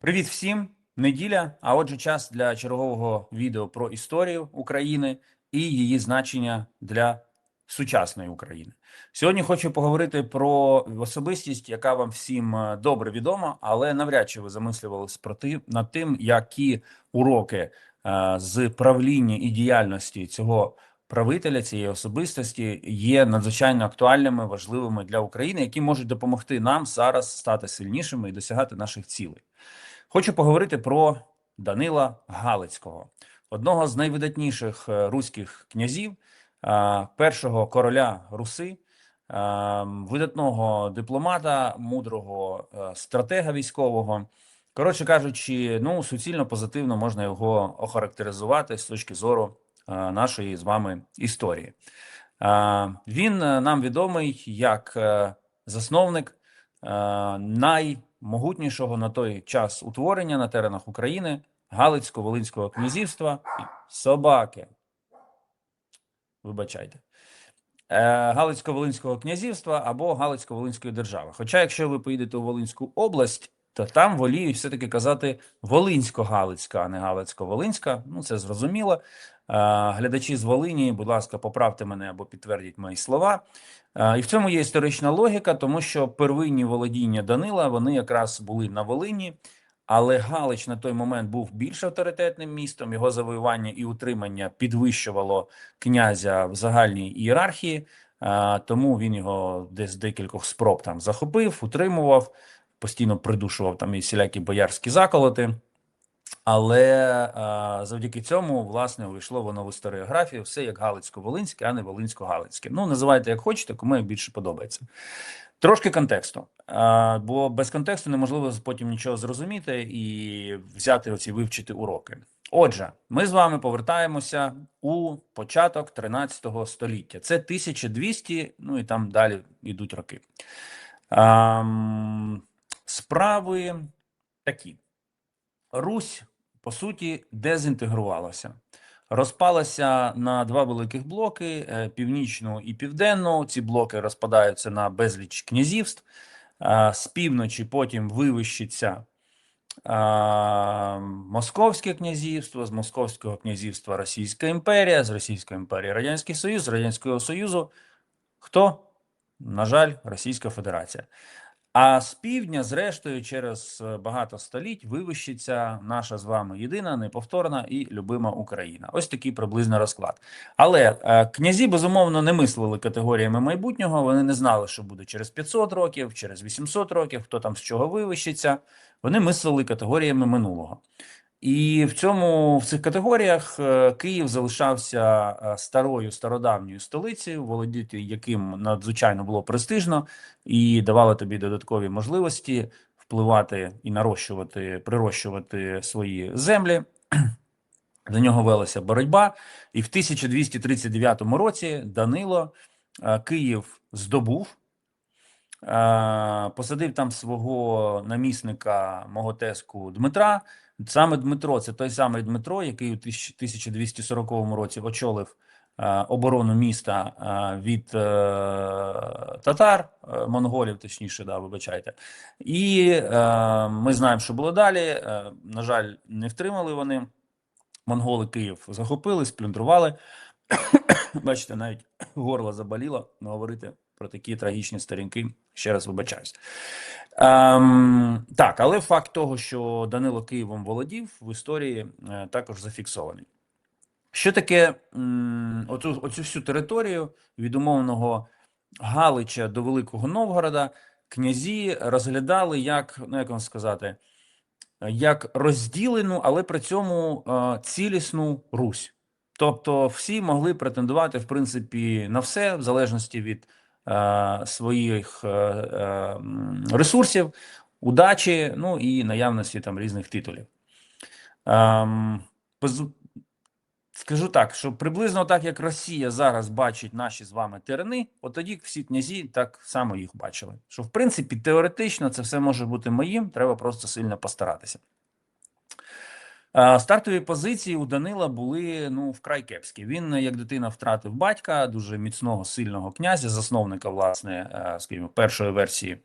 Привіт всім! Неділя. А отже, час для чергового відео про історію України і її значення для сучасної України. Сьогодні хочу поговорити про особистість, яка вам всім е, добре відома, але навряд чи ви ти над тим, які уроки е, з правління і діяльності цього правителя цієї особистості є надзвичайно актуальними, важливими для України, які можуть допомогти нам зараз стати сильнішими і досягати наших цілей. Хочу поговорити про Данила Галицького, одного з найвидатніших е, руських князів, е, першого короля Руси, е, видатного дипломата, мудрого стратега військового. Коротше кажучи, ну суцільно позитивно можна його охарактеризувати з точки зору нашої з вами історії. Він нам відомий як засновник е, наймогутнішого на той час утворення на теренах України Галицько-Волинського князівства собаки. Вибачайте. Е, Галицько-Волинського князівства або Галицько-Волинської держави. Хоча, якщо ви поїдете у Волинську область, то там воліють все-таки казати Волинсько-Галицька, а не Галицько-Волинська. Ну, це зрозуміло. Глядачі з Волині, будь ласка, поправте мене або підтвердіть мої слова. І в цьому є історична логіка, тому що первинні володіння Данила вони якраз були на Волині. Але Галич на той момент був більш авторитетним містом. Його завоювання і утримання підвищувало князя в загальній ієрархії, тому він його десь декількох спроб там захопив, утримував, постійно придушував там і всілякі боярські заколоти. Але а, завдяки цьому, власне, увійшло воно в історіографію все як Галицько-Волинське, а не Волинсько-Галицьке. Ну, називайте як хочете, кому як більше подобається. Трошки контексту, а, бо без контексту неможливо потім нічого зрозуміти і взяти оці вивчити уроки. Отже, ми з вами повертаємося у початок 13 століття. Це 1200, ну і там далі йдуть роки. Ам, справи такі. Русь, по суті, дезінтегрувалася. Розпалася на два великих блоки: е, північну і південну. Ці блоки розпадаються на безліч князівств. Е, З півночі потім вивищиться е, Московське князівство, з Московського князівства Російська імперія, з Російської імперії Радянський Союз, з Радянського Союзу. Хто? На жаль, Російська Федерація. А з півдня, зрештою, через е, багато століть вивищиться наша з вами єдина, неповторна і любима Україна. Ось такий приблизно розклад. Але е, князі безумовно не мислили категоріями майбутнього. Вони не знали, що буде через 500 років, через 800 років, хто там з чого вивищиться. Вони мислили категоріями минулого. І в цьому в цих категоріях е, Київ залишався е, старою стародавньою столицею, володіти яким надзвичайно було престижно і давало тобі додаткові можливості впливати і нарощувати, прирощувати свої землі. За нього велася боротьба, і в 1239 році Данило е, Київ здобув, посадив там свого намісника Моготеску Дмитра. Саме Дмитро, це той самий Дмитро, який у 1240 році очолив е, оборону міста е, від е, татар, монголів, точніше, да, вибачайте. І ми знаємо, що було далі. На жаль, не втримали вони. Монголи Київ захопили, сплюндрували. Бачите, навіть горло заболіло говорити про такі трагічні сторінки. Ще раз вибачаюсь. Ем, так, але факт того, що Данило Києвом володів, в історії е, також зафіксований. Що таке м, оцю, оцю всю територію від умовного Галича до Великого Новгорода князі розглядали як, ну як вам сказати, як розділену, але при цьому е, цілісну Русь. Тобто всі могли претендувати, в принципі, на все, в залежності від своїх е, е, ресурсів, удачі, ну і наявності там різних титулів. Ем, Скажу так, що приблизно так, як Росія зараз бачить наші з вами терени, от тоді всі князі так само їх бачили. Що, в принципі, теоретично це все може бути моїм, треба просто сильно постаратися. Стартові позиції у Данила були ну вкрай кепські. Він, як дитина, втратив батька, дуже міцного, сильного князя, засновника, власне, е, скажімо, першої версії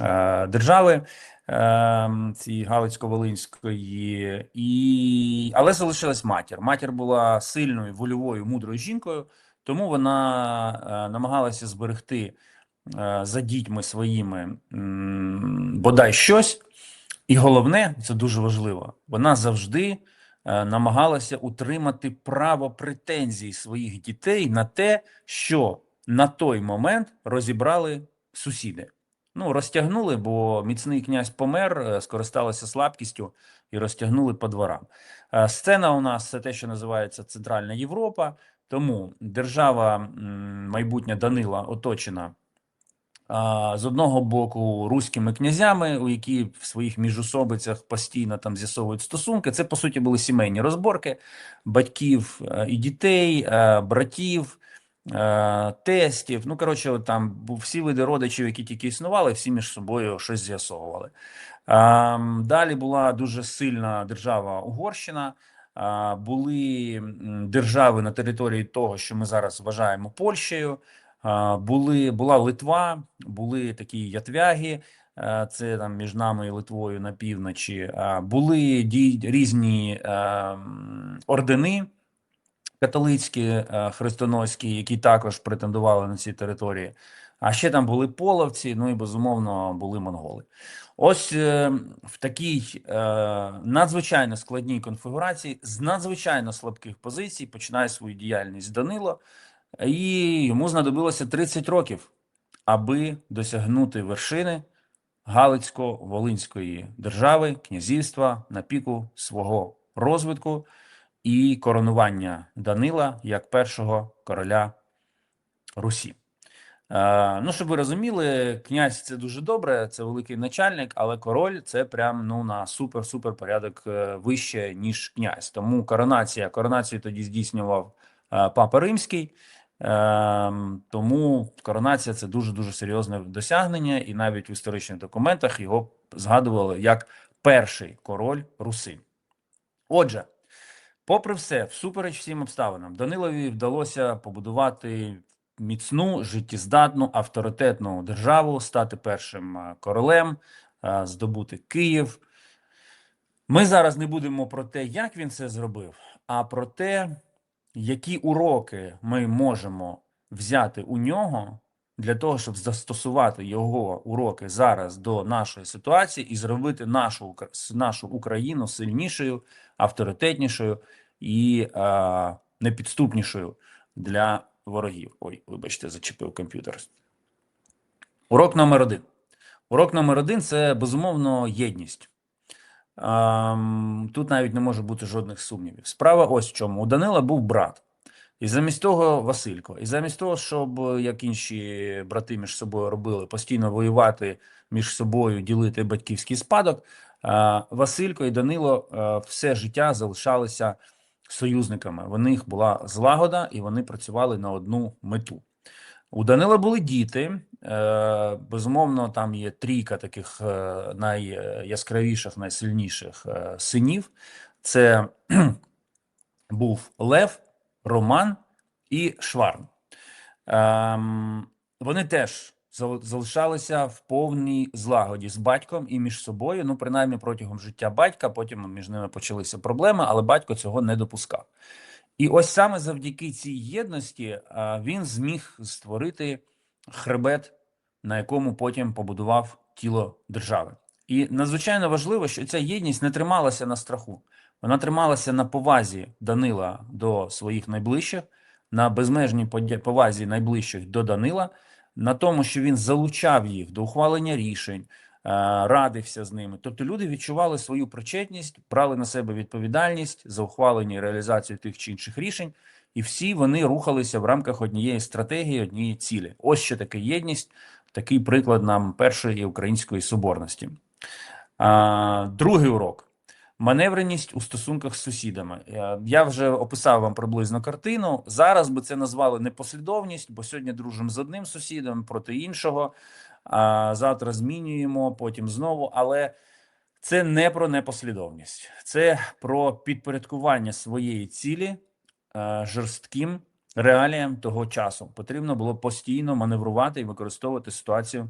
е, держави е, цієї Галицько-Волинської, і... але залишилась матір. Матір була сильною, вольовою, мудрою жінкою, тому вона намагалася зберегти за дітьми своїми бодай щось. І головне, це дуже важливо, вона завжди е, намагалася утримати право претензій своїх дітей на те, що на той момент розібрали сусіди. Ну, розтягнули, бо міцний князь помер, е, скористалися слабкістю і розтягнули по дворам. Е, Сцена у нас це те, що називається Центральна Європа. Тому держава майбутня Данила оточена з одного боку руськими князями, у які в своїх міжособицях постійно там з'ясовують стосунки. Це по суті були сімейні розборки батьків е, і дітей, е, братів, е, тестів. Ну коротше, там всі види родичів, які тільки існували, всі між собою щось з'ясовували. Далі була дуже сильна держава Угорщина. Були держави на території того, що ми зараз вважаємо Польщею. Були, була Литва, були такі ятвяги, це там між нами і Литвою на півночі. Були дій, різні ордени католицькі, хрестоносські, які також претендували на ці території. А ще там були половці, ну і безумовно були монголи. Ось е, в такій е, надзвичайно складній конфігурації з надзвичайно слабких позицій починає свою діяльність Данило, і йому знадобилося 30 років, аби досягнути вершини Галицько-Волинської держави, князівства на піку свого розвитку і коронування Данила як першого короля Русі. Е, ну, щоб ви розуміли, князь це дуже добре, це великий начальник, але король це прям ну на супер-супер порядок е, вище, ніж князь. Тому коронація, коронацію тоді здійснював е, папа Римський. Е, тому коронація це дуже дуже серйозне досягнення, і навіть в історичних документах його згадували як перший король Руси. Отже, попри все, всупереч всім обставинам, Данилові вдалося побудувати міцну, життєздатну, авторитетну державу, стати першим е, королем, е, здобути Київ. Ми зараз не будемо про те, як він це зробив, а про те, які уроки ми можемо взяти у нього для того, щоб застосувати його уроки зараз до нашої ситуації і зробити нашу, нашу Україну сильнішою, авторитетнішою і е, непідступнішою для ворогів. Ой, вибачте, зачепив комп'ютер. Урок номер один. Урок номер один це безумовно єдність. Тут навіть не може бути жодних сумнівів. Справа ось в чому. У Данила був брат. І замість того Василько. І замість того, щоб, як інші брати між собою робили, постійно воювати між собою, ділити батьківський спадок, Василько і Данило все життя залишалися союзниками. В них була злагода, і вони працювали на одну мету. У Данила були діти. Е, безумовно, там є трійка таких е, найяскравіших, найсильніших е, синів. Це був Лев, Роман і Шварн. Ем, вони теж залишалися в повній злагоді з батьком і між собою. Ну, принаймні протягом життя батька. Потім між ними почалися проблеми, але батько цього не допускав. І ось саме завдяки цій єдності він зміг створити хребет, на якому потім побудував тіло держави. І надзвичайно важливо, що ця єдність не трималася на страху. Вона трималася на повазі Данила до своїх найближчих, на безмежній повазі найближчих до Данила, на тому, що він залучав їх до ухвалення рішень, е, радився з ними. Тобто люди відчували свою причетність, брали на себе відповідальність за ухвалення і реалізацію тих чи інших рішень, і всі вони рухалися в рамках однієї стратегії, однієї цілі. Ось що таке єдність, такий приклад нам першої української соборності. А, другий урок. Маневреність у стосунках з сусідами. Е, Я вже описав вам приблизно картину. Зараз би це назвали непослідовність, бо сьогодні дружимо з одним сусідом проти іншого, а завтра змінюємо, потім знову. Але це не про непослідовність, це про підпорядкування своєї цілі жорстким реаліям того часу. Потрібно було постійно маневрувати і використовувати ситуацію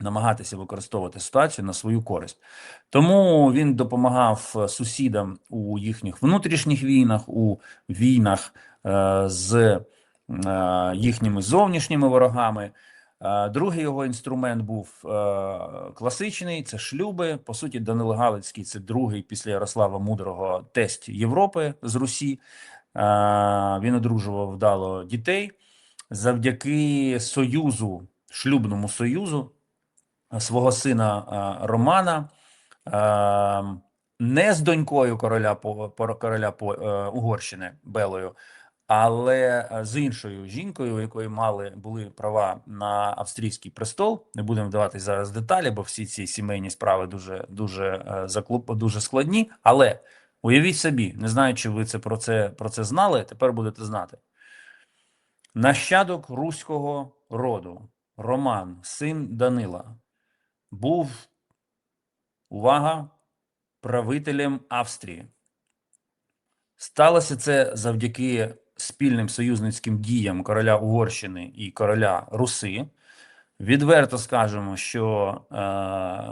намагатися використовувати ситуацію на свою користь. Тому він допомагав е, сусідам у їхніх внутрішніх війнах, у війнах е, з е, їхніми зовнішніми ворогами. Е, Другий його інструмент був е, класичний це шлюби. По суті, Данило Галицький це другий після Ярослава Мудрого тесть Європи з Русі. Він одружував вдало дітей завдяки союзу, шлюбному союзу свого сина Романа. Не з донькою короля короля е, Угорщини Белою, але е, з іншою жінкою, у якої мали були права на австрійський престол. Не будемо вдаватись зараз деталі, бо всі ці сімейні справи дуже дуже е, дуже складні. Але уявіть собі, не знаю, чи ви це про це про це знали. Тепер будете знати. Нащадок руського роду Роман, син Данила, був увага правителем Австрії. Сталося це завдяки спільним союзницьким діям короля Угорщини і короля Руси. Відверто скажемо, що е,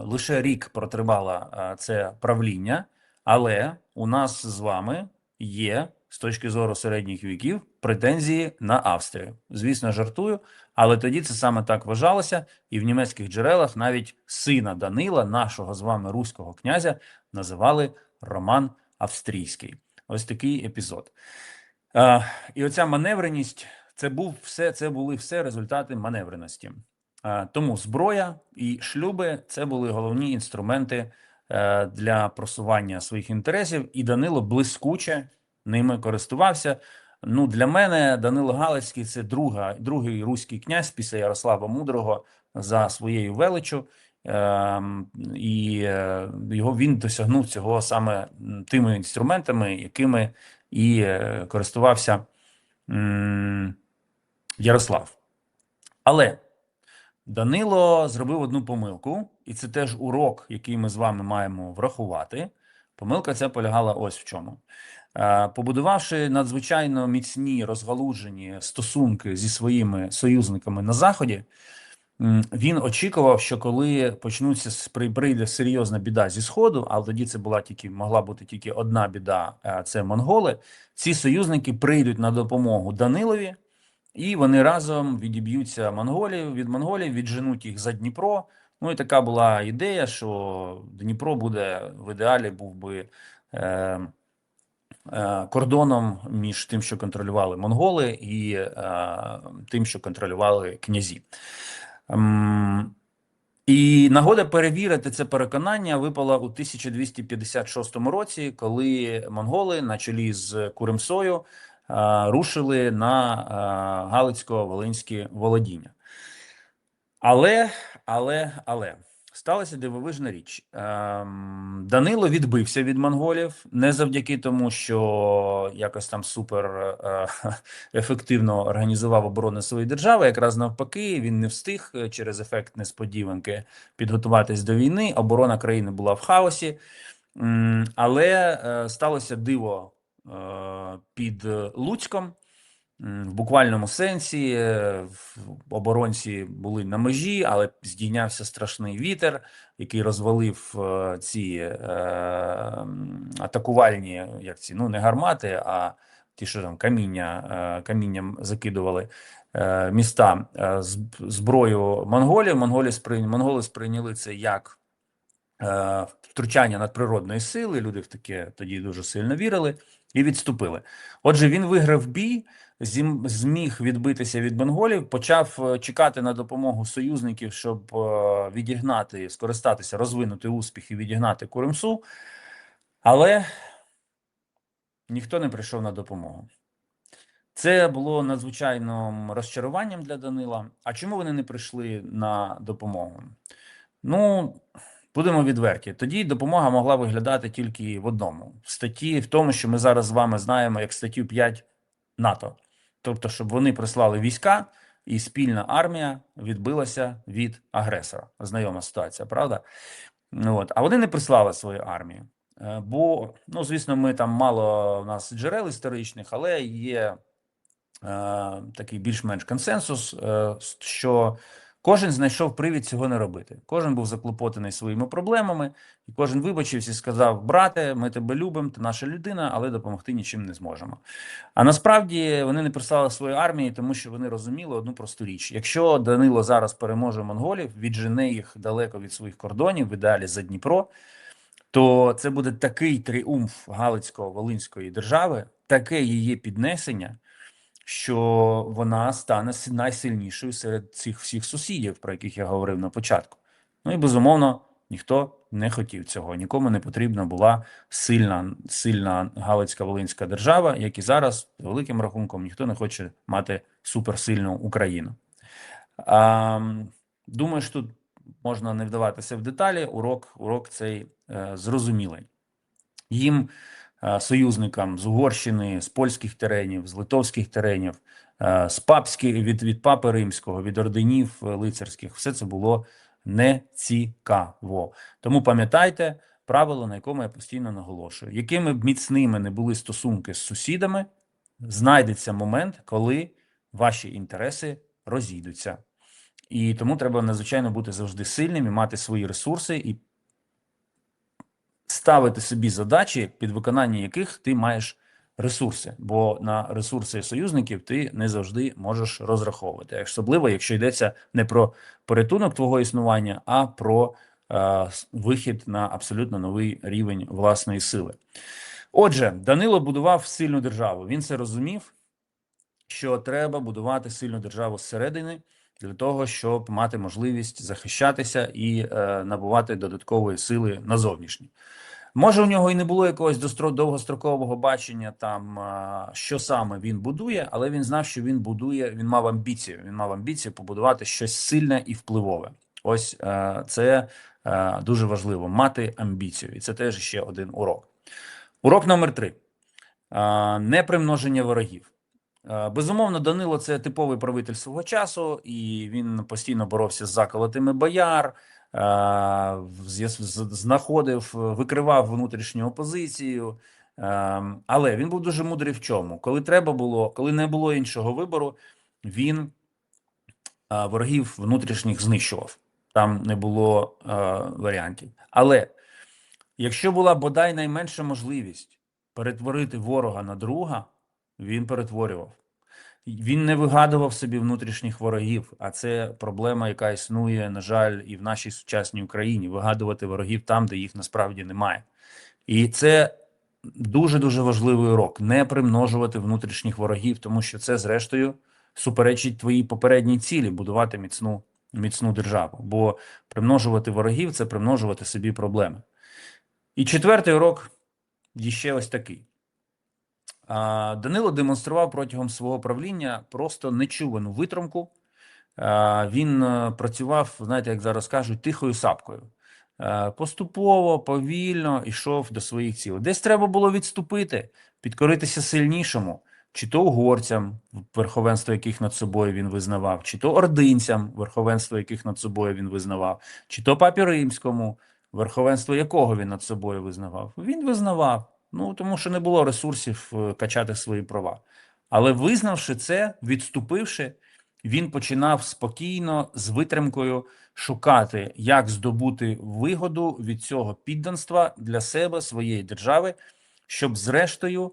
лише рік протривало е, це правління, але у нас з вами є з точки зору середніх віків претензії на Австрію. Звісно, жартую, але тоді це саме так вважалося, і в німецьких джерелах навіть сина Данила, нашого з вами руського князя, називали Роман Австрійський. Ось такий епізод. Е, і оця маневреність це був все, це були все результати маневреності. Е, Тому зброя і шлюби це були головні інструменти для просування своїх інтересів, і Данило блискуче ними користувався. Ну, для мене Данило Галицький це друга, другий руський князь після Ярослава Мудрого за своєю величчю. Ем, і е, його він досягнув цього саме тими інструментами, якими і е, користувався Ярослав. Але Данило зробив одну помилку, і це теж урок, який ми з вами маємо врахувати. Помилка ця полягала ось в чому. Е, Побудувавши надзвичайно міцні розгалужені стосунки зі своїми союзниками на Заході, він очікував, що коли почнуться прийде серйозна біда зі Сходу, але тоді це була тільки могла бути тільки одна біда, е, це монголи. Ці союзники прийдуть на допомогу Данилові, і вони разом відіб'ються монголів від монголів, відженуть їх за Дніпро. Ну і така була ідея, що Дніпро буде в ідеалі був би е, е, кордоном між тим, що контролювали монголи, і е, тим, що контролювали князі. Ем, і нагода перевірити це переконання випала у 1256 році, коли монголи на чолі з Куримсою е, рушили на е, Галицько-Волинське володіння. Але, але, але сталася дивовижна річ. Ем, Данило відбився від монголів не завдяки тому, що якось там супер е, ефективно організував оборону своєї держави. Якраз навпаки, він не встиг е, через ефект несподіванки підготуватись до війни. Оборона країни була в хаосі. Але е, сталося диво під Луцьком. В буквальному сенсі е, оборонці були на межі, але здійнявся страшний вітер, який розвалив е, ці е, атакувальні, як ці, ну не гармати, а ті, що там каміння, камінням закидували міста зброю монголів. Монголі сприйняли, монголи сприйняли це як е, втручання надприродної сили. Люди в таке тоді дуже сильно вірили і відступили. Отже, він виграв бій, зміг відбитися від монголів, почав е, чекати на допомогу союзників, щоб е, відігнати, скористатися, розвинути успіх і відігнати Куримсу. Але ніхто не прийшов на допомогу. Це було надзвичайним розчаруванням для Данила. А чому вони не прийшли на допомогу? Ну, будемо відверті. Тоді допомога могла виглядати тільки в одному в статті, в тому, що ми зараз з вами знаємо як статтю 5 НАТО. Тобто, щоб вони прислали війська, і спільна армія відбилася від агресора. Знайома ситуація, правда? От. А вони не прислали свою армію. Е, Бо, ну, звісно, ми там мало у нас джерел історичних, але є е, такий більш-менш консенсус, е, що Кожен знайшов привід цього не робити. Кожен був заклопотаний своїми проблемами, і кожен вибачився і сказав: Брате, ми тебе любимо, ти наша людина, але допомогти нічим не зможемо. А насправді вони не прислали свої армії, тому що вони розуміли одну просту річ: якщо Данило зараз переможе монголів, віджене їх далеко від своїх кордонів, в ідеалі за Дніпро, то це буде такий тріумф Галицько-Волинської держави, таке її піднесення, що вона стане найсильнішою серед цих всіх сусідів, про яких я говорив на початку. Ну і безумовно, ніхто не хотів цього. Нікому не потрібна була сильна, сильна Галицька Волинська держава, як і зараз, великим рахунком, ніхто не хоче мати суперсильну Україну. А, думаю, що тут можна не вдаватися в деталі. Урок, урок цей е, зрозумілий. Їм, союзникам з Угорщини, з польських теренів, з литовських теренів, е, з папських від, від папи римського, від орденів е, лицарських, все це було не цікаво. Тому пам'ятайте правило, на якому я постійно наголошую: якими б міцними не були стосунки з сусідами, знайдеться момент, коли ваші інтереси розійдуться. І тому треба надзвичайно бути завжди сильним і мати свої ресурси і ставити собі задачі, під виконання яких ти маєш ресурси. Бо на ресурси союзників ти не завжди можеш розраховувати, особливо якщо йдеться не про порятунок твого існування, а про е, вихід на абсолютно новий рівень власної сили. Отже, Данило будував сильну державу. Він це розумів, що треба будувати сильну державу зсередини для того, щоб мати можливість захищатися і е, набувати додаткової сили назовнішні. Може, у нього і не було якогось довгострокового бачення, там що саме він будує, але він знав, що він будує. Він мав амбіцію. Він мав амбіцію побудувати щось сильне і впливове. Ось е, це е, дуже важливо мати амбіцію, і це теж ще один урок. Урок номер три: Е, непримноження ворогів. Безумовно, Данило це типовий правитель свого часу, і він постійно боровся з заколотими бояр, знаходив, е, викривав внутрішню опозицію. Е, Але він був дуже мудрий в чому? Коли треба було, коли не було іншого вибору, він е, ворогів внутрішніх знищував. Там не було е, варіантів. Але якщо була бодай найменша можливість перетворити ворога на друга, він перетворював. Він не вигадував собі внутрішніх ворогів, а це проблема, яка існує, на жаль, і в нашій сучасній Україні. Вигадувати ворогів там, де їх насправді немає. І це дуже дуже важливий урок: не примножувати внутрішніх ворогів, тому що це, зрештою, суперечить твоїй попередній цілі будувати міцну, міцну державу. Бо примножувати ворогів це примножувати собі проблеми. І четвертий урок ще ось такий. Данило демонстрував протягом свого правління просто нечувану витримку. Він е, працював, знаєте, як зараз кажуть, тихою сапкою. Е, Поступово, повільно йшов до своїх цілей. Десь треба було відступити, підкоритися сильнішому, чи то угорцям, верховенство яких над собою він визнавав, чи то ординцям, верховенство яких над собою він визнавав, чи то папі римському, верховенство якого він над собою визнавав. Він визнавав. Ну тому що не було ресурсів е, качати свої права. Але визнавши це, відступивши, він починав спокійно з витримкою шукати, як здобути вигоду від цього підданства для себе, своєї держави, щоб зрештою е,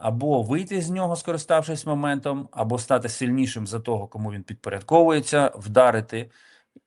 або вийти з нього, скориставшись моментом, або стати сильнішим за того, кому він підпорядковується, вдарити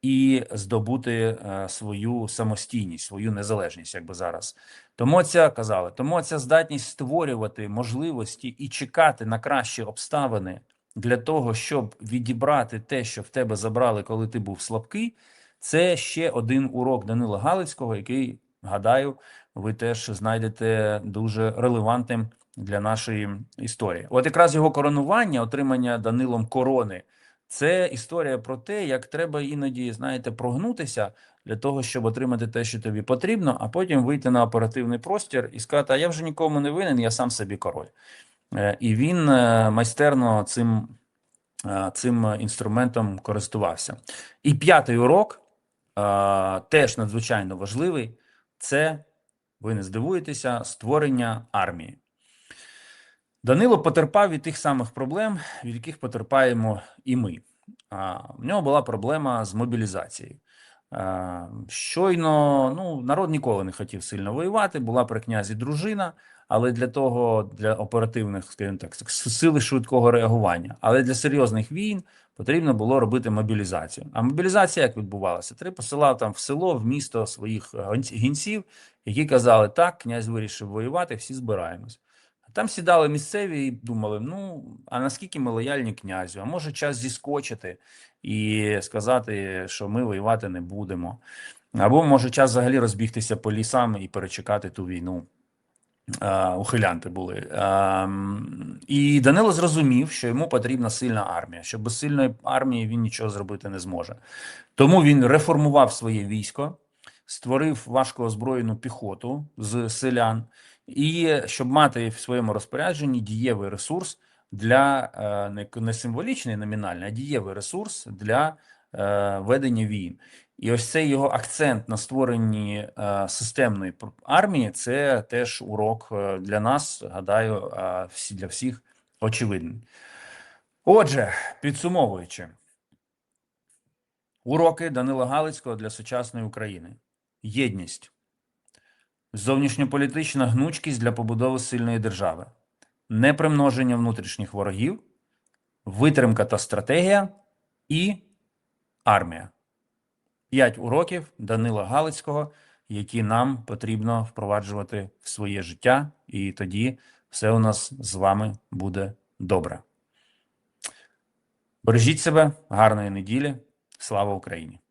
і здобути е, свою самостійність, свою незалежність, як би зараз. Тому ця казали, тому ця здатність створювати можливості і чекати на кращі обставини для того, щоб відібрати те, що в тебе забрали, коли ти був слабкий. Це ще один урок Данила Галицького, який, гадаю, ви теж знайдете дуже релевантним для нашої історії. От якраз його коронування, отримання Данилом корони, це історія про те, як треба іноді, знаєте, прогнутися для того, щоб отримати те, що тобі потрібно, а потім вийти на оперативний простір і сказати: а я вже нікому не винен, я сам собі король. Е, І він е, майстерно цим, е, цим інструментом користувався. І п'ятий урок теж надзвичайно важливий це, ви не здивуєтеся, створення армії. Данило потерпав від тих самих проблем, від яких потерпаємо і ми. а, в нього була проблема з мобілізацією. Е, Щойно ну, народ ніколи не хотів сильно воювати, була при князі дружина, але для того, для оперативних, скажімо так, сили швидкого реагування. Але для серйозних війн потрібно було робити мобілізацію. А мобілізація як відбувалася? Ти посилав там в село, в місто своїх гінців, які казали, так, князь вирішив воювати, всі збираємось. Там сідали місцеві і думали: ну, а наскільки ми лояльні князю? А може час зіскочити і сказати, що ми воювати не будемо. Або може час взагалі розбігтися по лісам і перечекати ту війну. Е, Ухилянти були. Ем, І Данило зрозумів, що йому потрібна сильна армія, що без сильної армії він нічого зробити не зможе. Тому він реформував своє військо, створив важкоозброєну піхоту з селян, і щоб мати в своєму розпорядженні дієвий ресурс для е, не, символічний номінальний, а дієвий ресурс для е, ведення війн. І ось цей його акцент на створенні е, системної армії це теж урок для нас, гадаю, для всіх очевидний. Отже, підсумовуючи, уроки Данила Галицького для сучасної України: єдність, зовнішньополітична гнучкість для побудови сильної держави, непримноження внутрішніх ворогів, витримка та стратегія і армія. П'ять уроків Данила Галицького, які нам потрібно впроваджувати в своє життя, і тоді все у нас з вами буде добре. Бережіть себе, гарної неділі. Слава Україні!